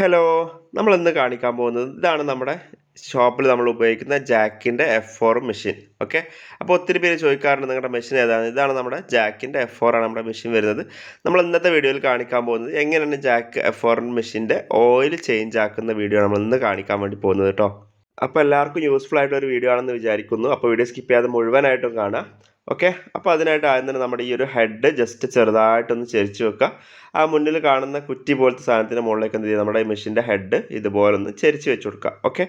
Hello നമ്മൾ ഇന്ന് കാണിക്കാൻ പോകുന്നത് ഇതാണ് നമ്മുടെ ഷോപ്പിൽ നമ്മൾ ഉപയോഗിക്കുന്ന ജാക്കിന്റെ എഫ് ഫോർ മെഷീൻ ഓക്കെ അപ്പോൾ ഒത്തിരി പേര് ചോദിക്കാറുണ്ട് നിങ്ങളുടെ മെഷീൻ ഏതാണ്? ഇതാണ് നമ്മുടെ ജാക്കിന്റെ എഫ് ആണ് നമ്മുടെ മെഷീൻ വരുന്നത്. നമ്മൾ ഇന്നത്തെ വീഡിയോയിൽ കാണിക്കാൻ പോകുന്നത് എങ്ങനെയാണ് ജാക്ക് എഫ് ഫോർ മെഷീന്റെ ഓയിൽ ചേഞ്ച് ആക്കുന്ന വീഡിയോ നമ്മൾ ഇന്ന് കാണിക്കാൻ വേണ്ടി പോകുന്നത് കേട്ടോ. അപ്പോൾ എല്ലാവർക്കും യൂസ്ഫുൾ ആയിട്ടുള്ള ഒരു വീഡിയോ ആണെന്ന് വിചാരിക്കുന്നു. അപ്പോൾ വീഡിയോ സ്കിപ്പ് ചെയ്യാതെ മുഴുവനായിട്ടും കാണാം ഓക്കെ? അപ്പോൾ അതിനായിട്ട് ആദ്യം തന്നെ നമ്മുടെ ഈ ഒരു ഹെഡ് ജസ്റ്റ് ചെറുതായിട്ടൊന്ന് ചരിച്ചു വെക്കുക ആ മുന്നിൽ കാണുന്ന കുറ്റി പോലത്തെ സാധനത്തിന്റെ മുകളിലേക്ക് എന്ത് ചെയ്യുക? നമ്മുടെ ഈ മെഷീന്റെ ഹെഡ് ഇതുപോലെ ഒന്ന് ചെരിച്ച് വെച്ച് കൊടുക്കുക ഓക്കെ?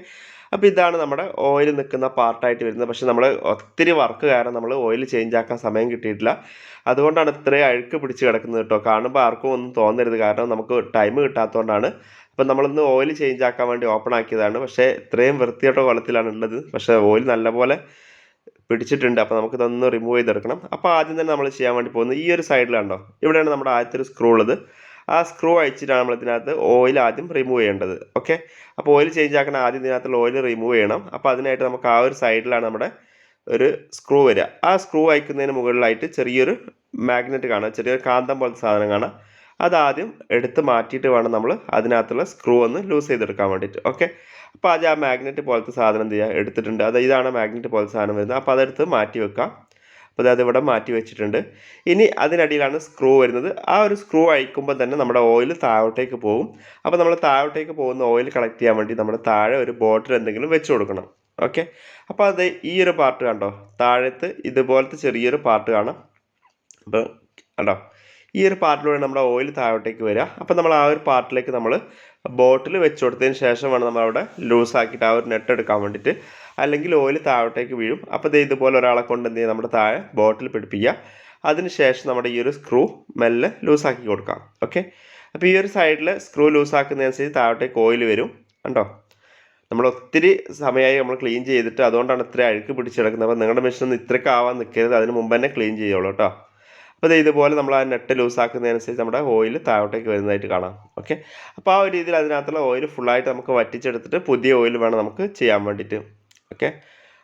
അപ്പോൾ ഇതാണ് നമ്മുടെ ഓയിൽ നിൽക്കുന്ന പാർട്ടായിട്ട് വരുന്നത്. പക്ഷേ നമ്മൾ ഒത്തിരി വർക്ക് കാരണം നമ്മൾ ഓയിൽ ചേഞ്ച് ആക്കാൻ സമയം കിട്ടിയിട്ടില്ല. അതുകൊണ്ടാണ് ഇത്രയും അഴുക്ക് പിടിച്ച് കിടക്കുന്നത് കേട്ടോ. കാണുമ്പോൾ ആർക്കും ഒന്നും തോന്നരുത്. കാരണം നമുക്ക് ടൈം കിട്ടാത്തതുകൊണ്ടാണ്. അപ്പം നമ്മളിന്ന് ഓയിൽ ചേഞ്ച് ആക്കാൻ വേണ്ടി ഓപ്പൺ ആക്കിയതാണ്. പക്ഷേ ഇത്രയും വൃത്തിയായിട്ട കുളത്തിലാണ് ഉള്ളത് പക്ഷേ ഓയിൽ നല്ലപോലെ പിടിച്ചിട്ടുണ്ട്. അപ്പോൾ നമുക്ക് ഇതൊന്ന് റിമൂവ് ചെയ്തെടുക്കണം. അപ്പോൾ ആദ്യം തന്നെ നമ്മൾ ചെയ്യാൻ വേണ്ടി പോകുന്നത് ഈ ഒരു സൈഡിലാണോ ഇവിടെയാണ് നമ്മുടെ ആദ്യത്തെ ഒരു സ്ക്രൂ ഉള്ളത്. ആ സ്ക്രൂ അഴിച്ചിട്ടാണ് നമ്മൾ ഇതിനകത്ത് ഓയിൽ ആദ്യം റിമൂവ് ചെയ്യേണ്ടത്. ഓക്കെ അപ്പോൾ ഓയിൽ ചേഞ്ച് ആക്കണ ആദ്യം ഇതിനകത്തുള്ള ഓയിൽ റിമൂവ് ചെയ്യണം. അപ്പോൾ അതിനായിട്ട് നമുക്ക് ആ ഒരു സൈഡിലാണ് നമ്മുടെ ഒരു സ്ക്രൂ വരിക. ആ സ്ക്രൂ അയക്കുന്നതിന് മുകളിലായിട്ട് ചെറിയൊരു മാഗ്നറ്റ് കാണാം ചെറിയൊരു കാന്തം പോലത്തെ സാധനം കാണാം അതാദ്യം എടുത്ത് മാറ്റിയിട്ട് വേണം നമ്മൾ അതിനകത്തുള്ള സ്ക്രൂ ഒന്ന് ലൂസ് ചെയ്തെടുക്കാൻ വേണ്ടിയിട്ട്. ഓക്കെ അപ്പോൾ അത് ആ മാഗ്നറ്റ് പോലത്തെ സാധനം എന്ത് ചെയ്യുക? എടുത്തിട്ടുണ്ട്. അത് ഇതാണ് മാഗ്നറ്റ് പോലത്തെ സാധനം വരുന്നത്. അപ്പോൾ അതെടുത്ത് മാറ്റി വെക്കാം. അപ്പോൾ അത് ഇവിടെ മാറ്റി വെച്ചിട്ടുണ്ട്. ഇനി അതിനടിയിലാണ് സ്ക്രൂ വരുന്നത്. ആ ഒരു സ്ക്രൂ അഴിക്കുമ്പോൾ തന്നെ നമ്മുടെ ഓയിൽ താഴോട്ടേക്ക് പോകും അപ്പോൾ നമ്മൾ താഴോട്ടേക്ക് പോകുന്ന ഓയിൽ കളക്ട് ചെയ്യാൻ വേണ്ടി നമ്മൾ താഴെ ഒരു ബോട്ടിൽ എന്തെങ്കിലും വെച്ച് കൊടുക്കണം. ഓക്കെ അപ്പോൾ അത് ഈ ഒരു പാർട്ട് കണ്ടോ? താഴത്ത് ഇതുപോലത്തെ ചെറിയൊരു പാർട്ട് കാണാം. അപ്പോൾ കണ്ടോ? ഈ ഒരു പാർട്ടിലൂടെ നമ്മുടെ ഓയിൽ താഴോട്ടേക്ക് വരിക അപ്പോൾ നമ്മൾ ആ ഒരു പാർട്ടിലേക്ക് നമ്മൾ ബോട്ടിൽ വെച്ച് കൊടുത്തതിന് ശേഷം വേണം നമ്മൾ അവിടെ ലൂസ് ആക്കിയിട്ട് ആ ഒരു നെറ്റ് എടുക്കാൻ വേണ്ടിയിട്ട്. അല്ലെങ്കിൽ ഓയിൽ താഴോട്ടേക്ക് വീഴും. അപ്പോൾ ഇത് ഇതുപോലെ ഒരാളെ കൊണ്ട് എന്ത് ചെയ്യുക? നമ്മുടെ താഴെ ബോട്ടിൽ പിടിപ്പിക്കുക. അതിന് ശേഷം നമ്മുടെ ഈ ഒരു സ്ക്രൂ മെല്ലെ ലൂസാക്കി കൊടുക്കാം. ഓക്കെ അപ്പോൾ ഈ ഒരു സൈഡിൽ സ്ക്രൂ ലൂസാക്കുന്നതനുസരിച്ച് താഴോട്ടേക്ക് ഓയിൽ വരും. കണ്ടോ? നമ്മൾ ഒത്തിരി സമയമായി നമ്മൾ ക്ലീൻ ചെയ്തിട്ട് അതുകൊണ്ടാണ് ഇത്ര അഴുക്ക് പിടിച്ചെടുക്കുന്നത് അപ്പോൾ നിങ്ങളുടെ മെഷീൻ ഒന്ന് ഇത്രയ്ക്ക് ആവാൻ നിൽക്കരുത്. അതിന് മുമ്പ് തന്നെ ക്ലീൻ ചെയ്യുള്ളൂ കേട്ടോ. അപ്പോൾ ഇതുപോലെ നമ്മൾ ആ നെറ്റ് ലൂസാക്കുന്നതനുസരിച്ച് നമ്മുടെ ഓയിൽ താഴോട്ടേക്ക് വരുന്നതായിട്ട് കാണാം. ഓക്കെ അപ്പോൾ ആ ഒരു രീതിയിൽ അതിനകത്തുള്ള ഓയിൽ ഫുള്ളായിട്ട് നമുക്ക് വറ്റിച്ചെടുത്തിട്ട് പുതിയ ഓയിൽ വേണം നമുക്ക് ചെയ്യാൻ വേണ്ടിയിട്ട്. ഓക്കെ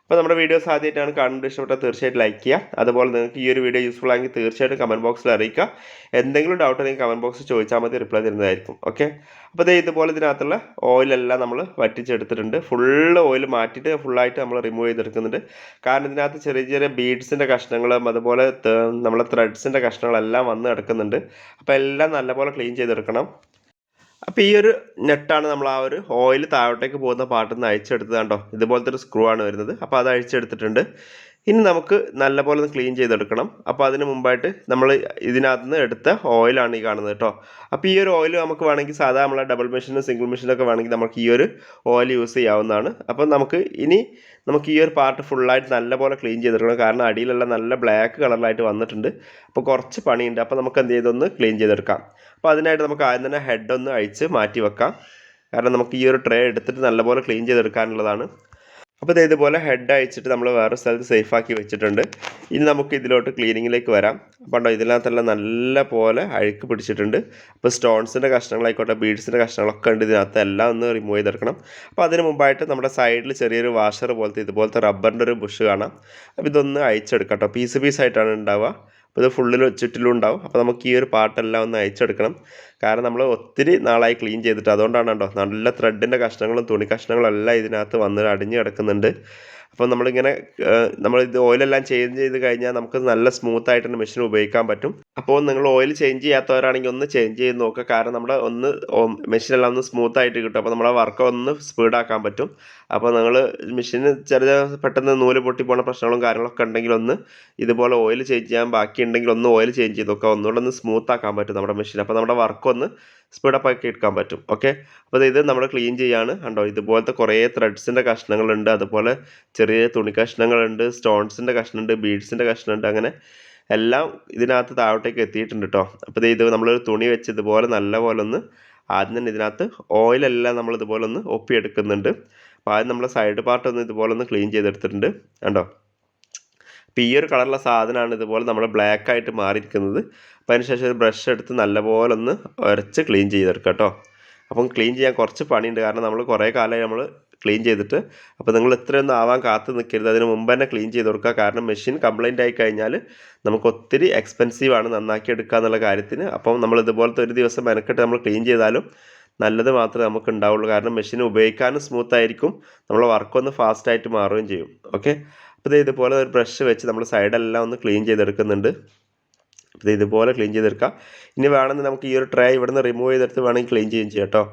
അപ്പോൾ നമ്മുടെ വീഡിയോസ് ആദ്യമായിട്ടാണ് കാണുന്നത്. ഇഷ്ടപ്പെട്ടാൽ തീർച്ചയായിട്ടും ലൈക്ക് ചെയ്യുക. അതുപോലെ നിങ്ങൾക്ക് ഈ ഒരു വീഡിയോ യൂസ്ഫുൾ ആണെങ്കിൽ തീർച്ചയായിട്ടും കമന്റ് ബോക്സിൽ അറിയിക്കുക. എന്തെങ്കിലും ഡൗട്ട് ഉണ്ടെങ്കിൽ കമന്റ് ബോക്സിൽ ചോദിച്ചാൽ മതി റിപ്ലൈ തരുന്നതായിരിക്കും. ഓക്കെ അപ്പോൾ ദേ ഇതുപോലെ ഇതിനകത്തുള്ള ഓയിലെല്ലാം നമ്മൾ വറ്റിച്ചെടുത്തിട്ടുണ്ട്. ഫുള്ള് ഓയിൽ മാറ്റിയിട്ട് ഫുള്ളായിട്ട് നമ്മൾ റിമൂവ് ചെയ്തെടുക്കുന്നുണ്ട്. കാരണം ഇതിനകത്ത് ചെറിയ ചെറിയ ബീഡ്സിന്റെ കഷ്ണങ്ങളും അതുപോലെ നമ്മളെ ത്രെഡ്സിന്റെ കഷ്ണങ്ങളെല്ലാം വന്ന് കിടക്കുന്നുണ്ട്. അപ്പോൾ എല്ലാം നല്ലപോലെ ക്ലീൻ ചെയ്തെടുക്കണം. അപ്പോൾ ഈ ഒരു നെട്ടാണ് നമ്മൾ ആ ഒരു ഓയിൽ താഴോട്ടേക്ക് പോകുന്ന പാട്ടിൽ നിന്ന് അഴിച്ചെടുത്തതാണ്ടോ ഇതുപോലത്തെ ഒരു സ്ക്രൂ ആണ് വരുന്നത്. അപ്പോൾ അത് അഴിച്ചെടുത്തിട്ടുണ്ട്. ഇനി നമുക്ക് നല്ലപോലെ ഒന്ന് ക്ലീൻ ചെയ്തെടുക്കണം. അപ്പോൾ അതിന് മുമ്പായിട്ട് നമ്മൾ ഇതിനകത്ത് നിന്ന് എടുത്ത ഓയിലാണ് ഈ കാണുന്നത് കേട്ടോ. അപ്പോൾ ഈ ഒരു ഓയിൽ നമുക്ക് വേണമെങ്കിൽ സാധാ നമ്മളെ ഡബിൾ മെഷീനും സിംഗിൾ മെഷീനൊക്കെ വേണമെങ്കിൽ നമുക്ക് ഈ ഒരു ഓയിൽ യൂസ് ചെയ്യാവുന്നതാണ്. അപ്പോൾ നമുക്ക് ഇനി നമുക്ക് ഈ ഒരു പാർട്ട് ഫുള്ളായിട്ട് നല്ലപോലെ ക്ലീൻ ചെയ്തെടുക്കണം. കാരണം അടിയിലെല്ലാം നല്ല ബ്ലാക്ക് കളറിലായിട്ട് വന്നിട്ടുണ്ട്. അപ്പോൾ കുറച്ച് പണിയുണ്ട്. അപ്പോൾ നമുക്ക് എന്ത് ചെയ്തൊന്ന് ക്ലീൻ ചെയ്തെടുക്കാം. അപ്പോൾ അതിനായിട്ട് നമുക്ക് ആദ്യം തന്നെ ഹെഡ് ഒന്ന് അഴിച്ച് മാറ്റി വെക്കാം. കാരണം നമുക്ക് ഈ ഒരു ട്രേ എടുത്തിട്ട് നല്ലപോലെ ക്ലീൻ ചെയ്തെടുക്കാനുള്ളതാണ്. അപ്പോൾ ഇത് ഇതുപോലെ ഹെഡ് അയച്ചിട്ട് നമ്മൾ വേറെ സ്ഥലത്ത് സേഫ് ആക്കി വെച്ചിട്ടുണ്ട്. ഇനി നമുക്ക് ഇതിലോട്ട് ക്ലീനിങ്ങിലേക്ക് വരാം. ഉണ്ടോ ഇതിനകത്തെല്ലാം നല്ല പോലെ അഴുക്ക് പിടിച്ചിട്ടുണ്ട്. അപ്പോൾ സ്റ്റോൺസിന്റെ കഷ്ണങ്ങളായിക്കോട്ടെ ബീഡ്സിന്റെ കഷ്ണങ്ങളൊക്കെ ഉണ്ട് ഇതിനകത്ത്. എല്ലാം ഒന്ന് റിമൂവ് ചെയ്തെടുക്കണം. അപ്പോൾ അതിന് മുമ്പായിട്ട് നമ്മുടെ സൈഡിൽ ചെറിയൊരു വാഷർ പോലത്തെ ഇതുപോലത്തെ റബ്ബറിന്റെ ഒരു ബുഷ് കാണാം. അപ്പോൾ ഇതൊന്ന് അയച്ചെടുക്കാം കേട്ടോ. പീസ് പീസായിട്ടാണ് ഉണ്ടാവുക. അപ്പോൾ ഇത് ഫുള്ളിൽ ചുറ്റിലും ഉണ്ടാവും. അപ്പോൾ നമുക്ക് ഈ ഒരു പാട്ടെല്ലാം ഒന്ന് അയച്ചെടുക്കണം. കാരണം നമ്മൾ ഒത്തിരി നാളായി ക്ലീൻ ചെയ്തിട്ട് അതുകൊണ്ടാണ് കേട്ടോ നല്ല ത്രെഡിന്റെ കഷ്ണങ്ങളും തുണി കഷ്ണങ്ങളും എല്ലാം ഇതിനകത്ത് വന്ന് അടിഞ്ഞ് കിടക്കുന്നുണ്ട്. അപ്പോൾ നമ്മളിങ്ങനെ നമ്മൾ ഇത് ഓയിലെല്ലാം ചേഞ്ച് ചെയ്ത് കഴിഞ്ഞാൽ നമുക്ക് നല്ല സ്മൂത്ത് ആയിട്ടുള്ള മെഷീൻ ഉപയോഗിക്കാൻ പറ്റും. അപ്പോൾ നിങ്ങൾ ഓയിൽ ചേഞ്ച് ചെയ്യാത്തവരാണെങ്കിൽ ഒന്ന് ചേഞ്ച് ചെയ്ത് നോക്കുക കാരണം നമ്മുടെ ഒന്ന് മെഷീനെല്ലാം ഒന്ന് സ്മൂത്ത് ആയിട്ട് കിട്ടും. അപ്പോൾ നമ്മളെ വർക്ക് ഒന്ന് സ്പീഡ് ആക്കാൻ പറ്റും. അപ്പോൾ നിങ്ങൾ മെഷീന് ചെറിയ പെട്ടെന്ന് നൂൽ പൊട്ടി പോകുന്ന പ്രശ്നങ്ങളും കാര്യങ്ങളൊക്കെ ഉണ്ടെങ്കിൽ ഒന്ന് ഇതുപോലെ ഓയിൽ ചേഞ്ച് ചെയ്യാൻ ബാക്കിയുണ്ടെങ്കിൽ ഒന്ന് ഓയിൽ ചേഞ്ച് ചെയ്ത് നോക്കുക ഒന്നുകൂടെ ഒന്ന് സ്മൂത്ത് ആക്കാൻ പറ്റും നമ്മുടെ മെഷീൻ അപ്പോൾ നമ്മുടെ വർക്ക് ഒന്ന് സ്പീഡപ്പ് ആക്കി എടുക്കാൻ പറ്റും. ഓക്കെ അപ്പോൾ ഇത് നമ്മൾ ക്ലീൻ ചെയ്യാണ്. കണ്ടോ? ഇതുപോലത്തെ കുറേ ത്രെഡ്സിന്റെ കഷ്ണങ്ങളുണ്ട്. അതുപോലെ ചെറിയ തുണി കഷ്ണങ്ങളുണ്ട് സ്റ്റോൺസിന്റെ കഷ്ണമുണ്ട് ബീഡ്സിന്റെ കഷ്ണമുണ്ട് അങ്ങനെ എല്ലാം ഇതിനകത്ത് താഴോട്ടേക്ക് എത്തിയിട്ടുണ്ട് കേട്ടോ അപ്പോൾ ഇത് നമ്മളൊരു തുണി വെച്ച് ഇതുപോലെ നല്ലപോലെ ഒന്ന് ആദ്യം തന്നെ ഇതിനകത്ത് ഓയിലെല്ലാം നമ്മൾ ഇതുപോലെ ഒന്ന് ഒപ്പിയെടുക്കുന്നുണ്ട്. അപ്പോൾ ആദ്യം നമ്മൾ സൈഡ് പാർട്ട് ഒന്ന് ഇതുപോലെ ഒന്ന് ക്ലീൻ ചെയ്തെടുത്തിട്ടുണ്ട്. കണ്ടോ? അപ്പോൾ ഈ ഒരു കളറുള്ള സാധനമാണ് ഇതുപോലെ നമ്മൾ ബ്ലാക്ക് ആയിട്ട് മാറിയിരിക്കുന്നത്. അപ്പോൾ അതിനുശേഷം ഒരു ബ്രഷ് എടുത്ത് നല്ലപോലെ ഒന്ന് ഉരച്ച് ക്ലീൻ ചെയ്തെടുക്കാം കേട്ടോ അപ്പം ക്ലീൻ ചെയ്യാൻ കുറച്ച് പണിയുണ്ട്. കാരണം നമ്മൾ കുറേ കാലമായി നമ്മൾ ക്ലീൻ ചെയ്തിട്ട് അപ്പോൾ നിങ്ങൾ ഇത്രയൊന്നും ആവാൻ കാത്തു നിൽക്കരുത്. അതിന് മുമ്പ് തന്നെ ക്ലീൻ ചെയ്ത് കൊടുക്കുക. കാരണം മെഷീൻ കംപ്ലൈന്റ് ആയി കഴിഞ്ഞാൽ നമുക്ക് ഒത്തിരി എക്സ്പെൻസീവ് ആണ് നന്നാക്കി എടുക്കുക എന്നുള്ള കാര്യത്തിന്. അപ്പം നമ്മൾ ഇതുപോലത്തെ ഒരു ദിവസം മെനക്കെട്ട് നമ്മൾ ക്ലീൻ ചെയ്താലും നല്ലത് മാത്രമേ നമുക്ക് ഉണ്ടാവുള്ളൂ. കാരണം മെഷീൻ ഉപയോഗിക്കാനും സ്മൂത്ത് ആയിരിക്കും. നമ്മളെ വർക്കൊന്ന് ഫാസ്റ്റായിട്ട് മാറുകയും ചെയ്യും. ഓക്കെ അപ്പോൾ ഇത് ഇതുപോലെ ഒരു ബ്രഷ് വെച്ച് നമ്മൾ സൈഡെല്ലാം ഒന്ന് ക്ലീൻ ചെയ്തെടുക്കുന്നുണ്ട്. ഇത് ഇതുപോലെ ക്ലീൻ ചെയ്തെടുക്കാം. ഇനി വേണമെങ്കിൽ നമുക്ക് ഈ ഒരു ട്രേ ഇവിടുന്ന് റിമൂവ് ചെയ്തെടുത്ത് വേണമെങ്കിൽ ക്ലീൻ ചെയ്യുകയും ചെയ്യാം കേട്ടോ.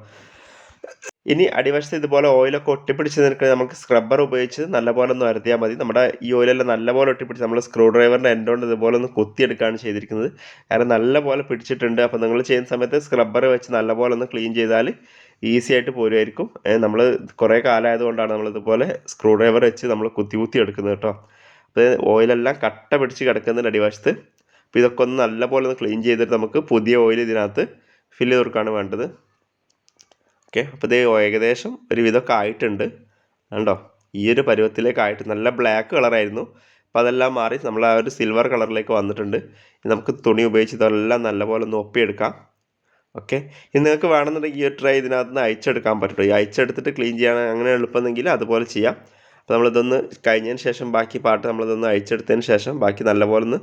ഇനി അടിവശത്ത് ഇതുപോലെ ഓയിലൊക്കെ ഒട്ടിപ്പിടിച്ച് നിൽക്കുന്ന നമുക്ക് സ്ക്രബ്ബർ ഉപയോഗിച്ച് നല്ലപോലെ ഒന്ന് വരുത്തിയാൽ മതി. നമ്മുടെ ഈ ഓയിലെല്ലാം നല്ലപോലെ ഒട്ടിപ്പിടിച്ച് നമ്മൾ സ്ക്രൂ ഡ്രൈവറിന്റെ എൻഡ് ഇതുപോലെ ഒന്ന് കുത്തിയെടുക്കുകയാണ് ചെയ്തിരിക്കുന്നത്. കാരണം നല്ലപോലെ പിടിച്ചിട്ടുണ്ട്. അപ്പോൾ നിങ്ങൾ ചെയ്യുന്ന സമയത്ത് സ്ക്രബ്ബർ വെച്ച് നല്ലപോലെ ഒന്ന് ക്ലീൻ ചെയ്താൽ ഈസി ആയിട്ട് പോരുമായിരിക്കും നമ്മൾ കുറേ കാലമായതുകൊണ്ടാണ് നമ്മളിതുപോലെ സ്ക്രൂ ഡ്രൈവർ വെച്ച് നമ്മൾ കുത്തി കുത്തി എടുക്കുന്നത് കേട്ടോ. അപ്പോൾ ഓയിലെല്ലാം കട്ട പിടിച്ച് കിടക്കുന്നുണ്ട് അടിവശത്ത്. അപ്പോൾ ഇതൊക്കെ ഒന്ന് നല്ലപോലെ ഒന്ന് ക്ലീൻ ചെയ്തിട്ട് നമുക്ക് പുതിയ ഓയിൽ ഇതിനകത്ത് ഫില്ല് കൊടുക്കുകയാണ് വേണ്ടത്. ഓക്കെ. അപ്പോൾ ഇത് ഏകദേശം ഒരുവിധമൊക്കെ ആയിട്ടുണ്ട്. കണ്ടോ? ഈ ഒരു പരുവത്തിലേക്ക് ആയിട്ട് നല്ല ബ്ലാക്ക് കളറായിരുന്നു അപ്പോൾ അതെല്ലാം മാറി നമ്മൾ ആ ഒരു സിൽവർ കളറിലേക്ക് വന്നിട്ടുണ്ട്. നമുക്ക് തുണി ഉപയോഗിച്ച് ഇതെല്ലാം നല്ലപോലെ ഒന്ന് ഒപ്പിയെടുക്കാം ഓക്കെ. ഇനി നിങ്ങൾക്ക് വേണമെന്നുണ്ടെങ്കിൽ ഈ ഒരു ട്രൈ ഇതിനകത്ത് നിന്ന് അയച്ചെടുക്കാൻ പറ്റും. ഈ അയച്ചെടുത്തിട്ട് ക്ലീൻ ചെയ്യാൻ അങ്ങനെ എളുപ്പമെന്നെങ്കിൽ അതുപോലെ ചെയ്യാം. അപ്പോൾ നമ്മളിതൊന്ന് കഴിഞ്ഞതിന് ശേഷം ബാക്കി പാട്ട് നമ്മളിതൊന്ന് അയച്ചെടുത്തതിന് ശേഷം ബാക്കി നല്ലപോലെ ഒന്ന്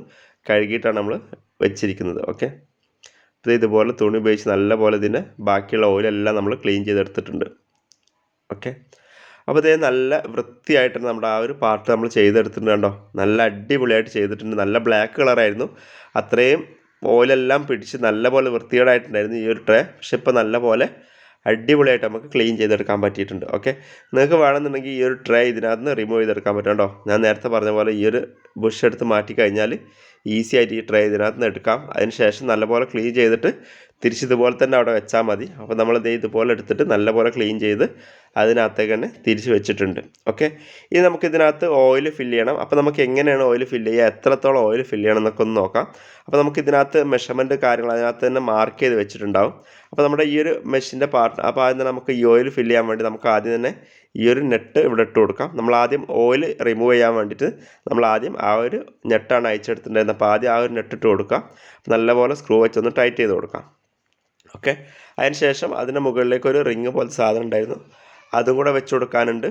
കഴുകിയിട്ടാണ് നമ്മൾ വെച്ചിരിക്കുന്നത്. ഓക്കെ. ഇതുപോലെ തുണി ഉപയോഗിച്ച് നല്ലപോലെ ഇതിന്റെ ബാക്കിയുള്ള ഓയിലെല്ലാം നമ്മൾ ക്ലീൻ ചെയ്തെടുത്തിട്ടുണ്ട്. ഓക്കെ അപ്പോൾ ഇതേ നല്ല വൃത്തിയായിട്ട് നമ്മുടെ ആ ഒരു പാർട്ട് നമ്മൾ ചെയ്തെടുത്തിട്ടുണ്ട് കണ്ടോ? നല്ല അടിപൊളിയായിട്ട് ചെയ്തിട്ടുണ്ട്. നല്ല ബ്ലാക്ക് കളറായിരുന്നു അത്രയും ഓയിലെല്ലാം പിടിച്ച് നല്ലപോലെ വൃത്തികേടായിട്ടുണ്ടായിരുന്നു ഈ ഒരു ട്രേ പക്ഷെ ഇപ്പോൾ നല്ലപോലെ അടിപൊളിയായിട്ട് നമുക്ക് ക്ലീൻ ചെയ്തെടുക്കാൻ പറ്റിയിട്ടുണ്ട് ഓക്കെ നിങ്ങൾക്ക് വേണമെന്നുണ്ടെങ്കിൽ ഈ ഒരു ട്രേ ഇതിനകത്ത് നിന്ന് റിമൂവ് ചെയ്തെടുക്കാൻ പറ്റും കേട്ടോ. ഞാൻ നേരത്തെ പറഞ്ഞ പോലെ ഈ ഒരു ബുഷ് എടുത്ത് മാറ്റി കഴിഞ്ഞാൽ ഈസി ആയിട്ട് ഈ ട്രേ ഇതിനകത്ത് നിന്ന് എടുക്കാം. അതിനുശേഷം നല്ലപോലെ ക്ലീൻ ചെയ്തിട്ട് തിരിച്ചിതുപോലെ തന്നെ അവിടെ വെച്ചാൽ മതി. അപ്പോൾ നമ്മൾ ഇതേ ഇതുപോലെ എടുത്തിട്ട് നല്ലപോലെ ക്ലീൻ ചെയ്ത് അതിനകത്തേക്ക് തന്നെ തിരിച്ച് വെച്ചിട്ടുണ്ട്. ഓക്കെ ഇനി നമുക്ക് ഇതിനകത്ത് ഓയിൽ ഫില്ല് ചെയ്യണം. അപ്പോൾ നമുക്ക് എങ്ങനെയാണ് ഓയിൽ ഫില്ല് ചെയ്യുക? എത്രത്തോളം ഓയിൽ ഫില്ല് ചെയ്യണം എന്നൊക്കെ ഒന്ന് നോക്കാം. അപ്പോൾ നമുക്ക് ഇതിനകത്ത് മെഷർമെന്റ് കാര്യങ്ങൾ അതിനകത്ത് തന്നെ മാർക്ക് ചെയ്ത് വെച്ചിട്ടുണ്ടാവും. അപ്പോൾ നമ്മുടെ ഈ ഒരു മെഷീന്റെ പാർട്ട് അപ്പോൾ ആദ്യം നമുക്ക് ഈ ഓയിൽ ഫില്ല് ചെയ്യാൻ വേണ്ടി നമുക്ക് ആദ്യം തന്നെ ഈ ഒരു നെറ്റ് ഇവിടെ ഇട്ട് കൊടുക്കാം. നമ്മൾ ആദ്യം ഓയിൽ റിമൂവ് ചെയ്യാൻ വേണ്ടിയിട്ട് നമ്മൾ ആദ്യം ആ ഒരു നെറ്റാണ് അയച്ചെടുത്തിട്ടുണ്ടായിരുന്നത്. അപ്പോൾ ആദ്യം ആ ഒരു നെറ്റ് ഇട്ട് കൊടുക്കാം. നല്ലപോലെ സ്ക്രൂ വെച്ചൊന്ന് ടൈറ്റ് ചെയ്ത് കൊടുക്കാം. ഓക്കെ അതിന് ശേഷം അതിന്റെ മുകളിലേക്ക് ഒരു റിങ് പോലത്തെ സാധനം ഉണ്ടായിരുന്നു. അതും കൂടെ വെച്ച് കൊടുക്കാനുണ്ട്.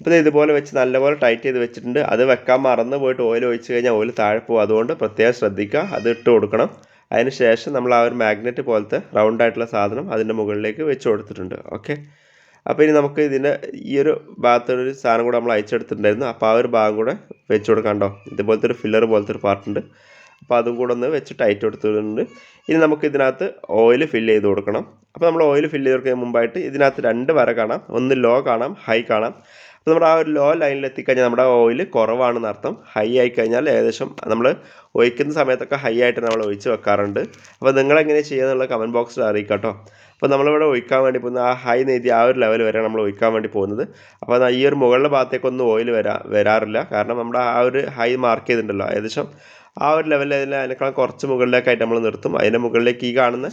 ഇപ്പം ഇതുപോലെ വെച്ച് നല്ലപോലെ ടൈറ്റ് ചെയ്ത് വെച്ചിട്ടുണ്ട്. അത് വെക്കാൻ മറന്ന് പോയിട്ട് ഓയിൽ ഒഴിച്ച് കഴിഞ്ഞാൽ ഓയിൽ താഴെ പോകും. അതുകൊണ്ട് പ്രത്യേകം ശ്രദ്ധിക്കുക. അത് ഇട്ട് കൊടുക്കണം. അതിന് ശേഷം നമ്മൾ ആ ഒരു മാഗ്നറ്റ് പോലത്തെ റൗണ്ട് ആയിട്ടുള്ള സാധനം അതിന്റെ മുകളിലേക്ക് വെച്ച് കൊടുത്തിട്ടുണ്ട്. ഓക്കെ അപ്പോൾ ഇനി നമുക്ക് ഇതിന്റെ ഈ ഒരു ഭാഗത്തൊരു സാധനം കൂടെ നമ്മൾ അയച്ചെടുത്തിട്ടുണ്ടായിരുന്നു. അപ്പോൾ ആ ഒരു ഭാഗം കൂടെ വെച്ച് കൊടുക്കാം കേട്ടോ ഇതുപോലത്തെ ഒരു ഫില്ലർ പോലത്തെ ഒരു പാർട്ടുണ്ട് അപ്പോൾ അതും കൂടെ ഒന്ന് വെച്ച് ടൈറ്റ് കൊടുത്തിട്ടുണ്ട് ഇനി നമുക്ക് ഇതിനകത്ത് ഓയിൽ ഫില്ല് ചെയ്ത് കൊടുക്കണം. അപ്പോൾ നമ്മൾ ഓയിൽ ഫില്ല് ചെയ്ത് കൊടുക്കുന്നതിന് മുമ്പായിട്ട് ഇതിനകത്ത് രണ്ട് വര കാണാം. ഒന്ന് ലോ കാണാം ഹൈ കാണാം. അപ്പോൾ നമ്മുടെ ആ ഒരു ലോ ലൈനിൽ എത്തിക്കഴിഞ്ഞാൽ നമ്മുടെ ഓയിൽ കുറവാണെന്ന് അർത്ഥം. ഹൈ ആയി കഴിഞ്ഞാൽ ഏകദേശം നമ്മൾ ഒഴിക്കുന്ന സമയത്തൊക്കെ ഹൈ ആയിട്ട് നമ്മൾ ഒഴിച്ച് വെക്കാറുണ്ട്. അപ്പോൾ നിങ്ങളെങ്ങനെ ചെയ്യുക കമന്റ് ബോക്സിൽ അറിയിക്കാം കേട്ടോ അപ്പോൾ നമ്മളിവിടെ ഒഴിക്കാൻ വേണ്ടി പോകുന്ന ആ ഹൈ നീതി ആ ഒരു ലെവൽ വരെ നമ്മൾ ഒഴിക്കാൻ വേണ്ടി പോകുന്നത്. അപ്പോൾ ഈ ഒരു മുകളിലെ ഭാഗത്തേക്കൊന്നും ഓയിൽ വരാ വരാറില്ല. കാരണം നമ്മുടെ ആ ഒരു ഹൈ മാർക്ക് ചെയ്തിട്ടുണ്ടല്ലോ. ഏകദേശം ആ ഒരു ലെവലിൽ അതിൽ അതിനേക്കാൾ കുറച്ച് മുകളിലേക്കായിട്ട് നമ്മൾ നിർത്തും. അതിന്റെ മുകളിലേക്ക് ഈ കാണുന്ന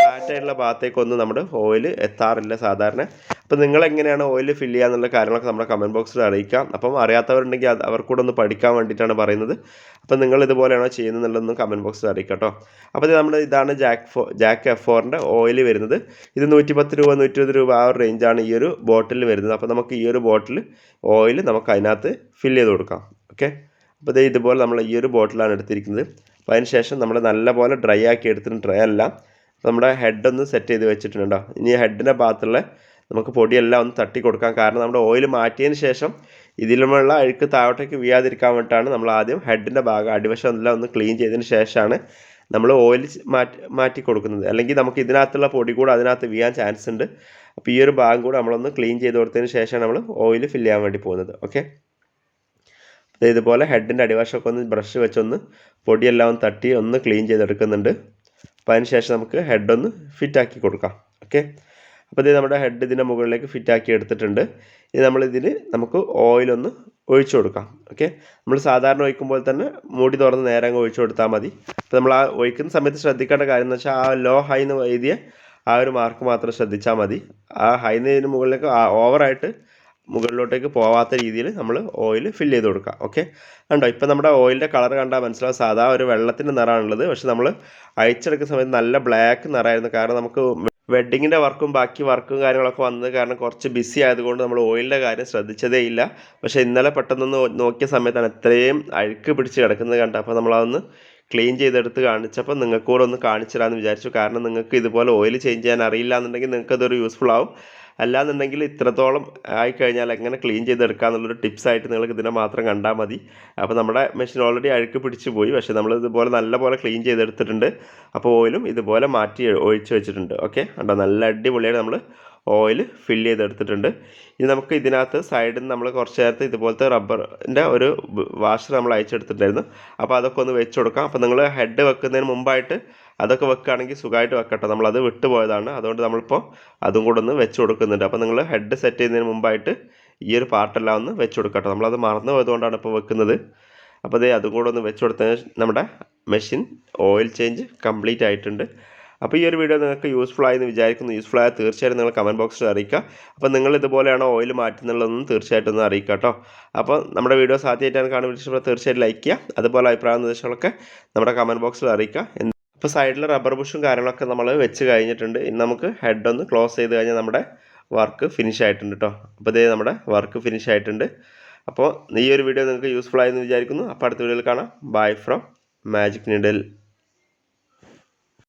ഫ്ലാറ്റായിട്ടുള്ള ഭാഗത്തേക്കൊന്നും നമ്മുടെ ഓയിൽ എത്താറില്ല സാധാരണ. അപ്പോൾ നിങ്ങൾ എങ്ങനെയാണ് ഓയിൽ ഫില്ല് ചെയ്യുക എന്നുള്ള കാര്യങ്ങളൊക്കെ നമ്മുടെ കമന്റ് ബോക്സിൽ അറിയിക്കാം. അപ്പം അറിയാത്തവരുണ്ടെങ്കിൽ അത് അവർക്കൂടെ ഒന്ന് പഠിക്കാൻ വേണ്ടിയിട്ടാണ് പറയുന്നത്. അപ്പോൾ നിങ്ങൾ ഇതുപോലെയാണോ ചെയ്യുന്നത് എന്നുള്ളതൊന്നും കമന്റ് ബോക്സിൽ അറിയിക്കാം കേട്ടോ. അപ്പോൾ ഇത് ഇതാണ് ജാക്ക് ഫോ ജാക്ക് എഫ് ഫോറിന്റെ ഓയിൽ വരുന്നത്. ഇത് നൂറ്റി പത്ത് രൂപ നൂറ്റി ഇരുപത് രൂപ ആ ഒരു റേഞ്ചാണ് ഈ ഒരു ബോട്ടിൽ വരുന്നത്. അപ്പോൾ നമുക്ക് ഈ ഒരു ബോട്ടിൽ ഓയിൽ നമുക്ക് അതിനകത്ത് ഫില്ല് ചെയ്ത് കൊടുക്കാം. ഓക്കെ അപ്പോൾ ഇത് ഇതുപോലെ നമ്മൾ ഈ ഒരു ബോട്ടിലാണ് എടുത്തിരിക്കുന്നത്. അപ്പോൾ അതിന് ശേഷം നമ്മൾ നല്ലപോലെ ഡ്രൈ ആക്കി എടുത്തിട്ട് ഡ്രൈ അല്ല. നമ്മുടെ ഹെഡ് ഒന്ന് സെറ്റ് ചെയ്ത് വെച്ചിട്ടുണ്ടോ ഇനി ഹെഡിന്റെ ഭാഗത്തുള്ള നമുക്ക് പൊടിയെല്ലാം ഒന്ന് തട്ടി കൊടുക്കാം. കാരണം നമ്മുടെ ഓയിൽ മാറ്റിയതിന് ശേഷം ഇതിലുമുള്ള അഴുക്ക് താഴോട്ടേക്ക് വീഴാതിരിക്കാൻ വേണ്ടിയിട്ടാണ് നമ്മൾ ആദ്യം ഹെഡിന്റെ ഭാഗം അടിവശം എല്ലാം ഒന്ന് ക്ലീൻ ചെയ്തതിന് ശേഷമാണ് നമ്മൾ ഓയിൽ മാറ്റി മാറ്റി കൊടുക്കുന്നത്. അല്ലെങ്കിൽ നമുക്ക് ഇതിനകത്തുള്ള പൊടി കൂടെ അതിനകത്ത് വീഴാൻ ചാൻസ് ഉണ്ട്. അപ്പോൾ ഈ ഒരു ഭാഗം കൂടെ നമ്മളൊന്ന് ക്ലീൻ ചെയ്ത് കൊടുത്തതിന് ശേഷമാണ് നമ്മൾ ഓയിൽ ഫില്ല് ചെയ്യാൻ വേണ്ടി പോകുന്നത്. ഓക്കെ ഇതുപോലെ ഹെഡിന്റെ അടിവശമൊക്കെ ഒന്ന് ബ്രഷ് വെച്ചൊന്ന് പൊടിയെല്ലാം തട്ടി ഒന്ന് ക്ലീൻ ചെയ്തെടുക്കുന്നുണ്ട്. അപ്പോൾ അതിന് ശേഷം നമുക്ക് ഹെഡ് ഒന്ന് ഫിറ്റാക്കി കൊടുക്കാം. ഓക്കെ? അപ്പോൾ ഇത് നമ്മുടെ ഹെഡ് ഇതിന്റെ മുകളിലേക്ക് ഫിറ്റാക്കി എടുത്തിട്ടുണ്ട്. ഇനി നമ്മളിതിന് നമുക്ക് ഓയിലൊന്ന് ഒഴിച്ചു കൊടുക്കാം. ഓക്കെ? നമ്മൾ സാധാരണ ഒഴിക്കുമ്പോൾ തന്നെ മൂടി തുറന്ന് നേരെ അങ്ങ് ഒഴിച്ചു കൊടുത്താൽ മതി. അപ്പോൾ നമ്മൾ ആ ഒഴിക്കുന്ന സമയത്ത് ശ്രദ്ധിക്കേണ്ട കാര്യം എന്ന് വെച്ചാൽ ആ ലോ ഹൈ എന്ന് എഴുതിയ ആ ഒരു മാർക്ക് മാത്രം ശ്രദ്ധിച്ചാൽ മതി. ആ ഹൈന്നതിന് മുകളിലേക്ക് ഓവറായിട്ട് മുകളിലോട്ടേക്ക് പോവാത്ത രീതിയിൽ നമ്മൾ ഓയിൽ ഫില്ല് ചെയ്ത് കൊടുക്കുക ഓക്കെ കണ്ടോ ഇപ്പോൾ നമ്മുടെ ഓയിലിന്റെ കളർ കണ്ടാൽ മനസ്സിലാവും സാധാ ഒരു വെള്ളത്തിന്റെ നിറമാണുള്ളത്. പക്ഷെ നമ്മൾ അയച്ചെടുക്കുന്ന സമയത്ത് നല്ല ബ്ലാക്ക് നിറമായിരുന്നു. കാരണം നമുക്ക് വെഡ്ഡിങ്ങിന്റെ വർക്കും ബാക്കി വർക്കും കാര്യങ്ങളൊക്കെ വന്നത് കാരണം കുറച്ച് ബിസി ആയതുകൊണ്ട് നമ്മൾ ഓയിലിന്റെ കാര്യം ശ്രദ്ധിച്ചതേ ഇല്ല. പക്ഷേ ഇന്നലെ പെട്ടെന്നൊന്ന് നോക്കിയ സമയത്താണ് ഇത്രയും അഴുക്ക് പിടിച്ച് കിടക്കുന്നത് കണ്ടത് അപ്പോൾ നമ്മളതൊന്ന് ക്ലീൻ ചെയ്തെടുത്ത് കാണിച്ചപ്പോൾ നിങ്ങൾക്കൂടെ ഒന്ന് കാണിച്ചു തരാമെന്ന് വിചാരിച്ചു. കാരണം നിങ്ങൾക്ക് ഇതുപോലെ ഓയിൽ ചേഞ്ച് ചെയ്യാൻ അറിയില്ല എന്നുണ്ടെങ്കിൽ നിങ്ങൾക്ക് അതൊരു യൂസ്ഫുൾ ആവും. അല്ലാന്നുണ്ടെങ്കിൽ ഇത്രത്തോളം ആയിക്കഴിഞ്ഞാൽ എങ്ങനെ ക്ലീൻ ചെയ്തെടുക്കുക എന്നുള്ളൊരു ടിപ്സായിട്ട് നിങ്ങൾക്ക് ഇതിനെ മാത്രം കണ്ടാൽ മതി. അപ്പോൾ നമ്മുടെ മെഷീൻ ഓൾറെഡി അഴുക്ക് പിടിച്ച് പോയി. പക്ഷേ നമ്മൾ ഇതുപോലെ നല്ലപോലെ ക്ലീൻ ചെയ്തെടുത്തിട്ടുണ്ട്. അപ്പോൾ ഓയിലും ഇതുപോലെ മാറ്റി ഒഴിച്ച് വെച്ചിട്ടുണ്ട്. ഓക്കെ? കണ്ടോ? നല്ല അടിപൊളിയായിട്ട് നമ്മൾ ഓയിൽ ഫിൽ ചെയ്തെടുത്തിട്ടുണ്ട്. ഇനി നമുക്ക് ഇതിനകത്ത് സൈഡിൽ നിന്ന് നമ്മൾ കുറച്ച് നേരത്തെ ഇതുപോലത്തെ റബ്ബറിന്റെ ഒരു വാഷർ നമ്മൾ അയച്ചെടുത്തിട്ടുണ്ടായിരുന്നു. അപ്പോൾ അതൊക്കെ ഒന്ന് വെച്ച് കൊടുക്കാം. അപ്പോൾ നിങ്ങൾ ഹെഡ് വെക്കുന്നതിന് മുമ്പായിട്ട് അതൊക്കെ വെക്കുകയാണെങ്കിൽ സുഖമായിട്ട് വെക്കട്ടെ. നമ്മളത് വിട്ടുപോയതാണ്. അതുകൊണ്ട് നമ്മളിപ്പോൾ അതും കൂടെ ഒന്ന് വെച്ച് കൊടുക്കുന്നുണ്ട്. അപ്പോൾ നിങ്ങൾ ഹെഡ് സെറ്റ് ചെയ്യുന്നതിന് മുമ്പായിട്ട് ഈ ഒരു പാർട്ടെല്ലാം ഒന്ന് വെച്ച് കൊടുക്കട്ടെ. നമ്മളത് മറന്നു പോയതുകൊണ്ടാണ് ഇപ്പോൾ വെക്കുന്നത്. അപ്പോൾ അതേ അതും കൂടെ ഒന്ന് വെച്ച് കൊടുത്തതിന് നമ്മുടെ മെഷീൻ ഓയിൽ ചേഞ്ച് കംപ്ലീറ്റ് ആയിട്ടുണ്ട്. അപ്പോൾ ഈ ഒരു വീഡിയോ നിങ്ങൾക്ക് യൂസ്ഫുൾ ആയെന്ന് വിചാരിക്കുന്നു. യൂസ്ഫുൾ ആയാൽ തീർച്ചയായിട്ടും നിങ്ങൾ കമന്റ് ബോക്സിൽ അറിയിക്കുക. അപ്പോൾ നിങ്ങൾ ഇതുപോലെയാണോ ഓയിൽ മാറ്റുന്നുള്ളതെന്നും തീർച്ചയായിട്ടും ഒന്ന് അറിയിക്കുക കേട്ടോ. അപ്പോൾ നമ്മുടെ വീഡിയോസ് ആദ്യമായിട്ടാണ് കാണുമ്പോൾ തീർച്ചയായിട്ടും ലൈക്ക് ചെയ്യുക. അതുപോലെ അഭിപ്രായ നിർദ്ദേശങ്ങളൊക്കെ നമ്മുടെ കമന്റ് ബോക്സിൽ അറിയിക്കുക. അപ്പോൾ സൈഡിൽ റബ്ബർ ബുഷും കാര്യങ്ങളൊക്കെ നമ്മൾ വെച്ച് കഴിഞ്ഞിട്ടുണ്ട്. ഇനി നമുക്ക് ഹെഡ് ഒന്ന് ക്ലോസ് ചെയ്ത് കഴിഞ്ഞാൽ നമ്മുടെ വർക്ക് ഫിനിഷ് ആയിട്ടുണ്ട് കേട്ടോ അപ്പോൾ ഇതേ നമ്മുടെ വർക്ക് ഫിനിഷ് ആയിട്ടുണ്ട്. അപ്പോൾ ഈ ഒരു വീഡിയോ നിങ്ങൾക്ക് യൂസ്ഫുൾ ആയെന്ന് വിചാരിക്കുന്നു. അപ്പോൾ അടുത്ത വീഡിയോയിൽ കാണാം. Bye from magic needle